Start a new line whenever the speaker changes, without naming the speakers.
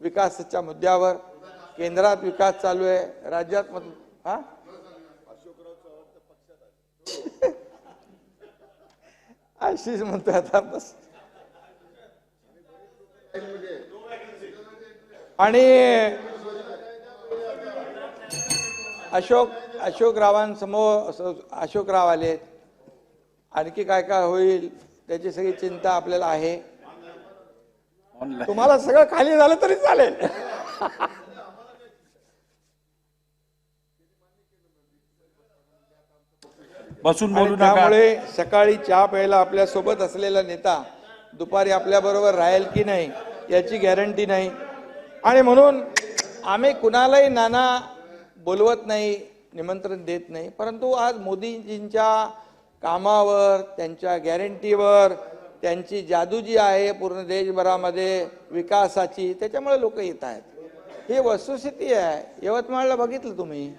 विकासाच्या मुद्द्यावर केंद्रात विकास चालू आहे राज्यात मत हा? आशिष म्हणतोय आता बस. आणि अशोक अशोक रावांसमोर अशोकराव आले आणखी काय काय होईल त्याची सगळी चिंता आपल्याला आहे. तुम्हाला सगळं खाली झालं तरी चालेल.
बसून बोलू
त्यामुळे सकाळी चहा प्यायला आपल्यासोबत असलेला नेता दुपारी आपल्या बरोबर राहील की नाही याची गॅरंटी नाही. आणि म्हणून आम्ही कुणालाही नाना बोलवत नाही निमंत्रण देत नाही. परंतु आज मोदीजींच्या कामावर त्यांच्या गॅरंटीवर त्यांची जादू जी आहे पूर्ण देशभरामध्ये विकासाची त्याच्यामुळे लोक येत आहेत. ही वस्तुस्थिती आहे. यवतमाळला बघितलं तुम्ही?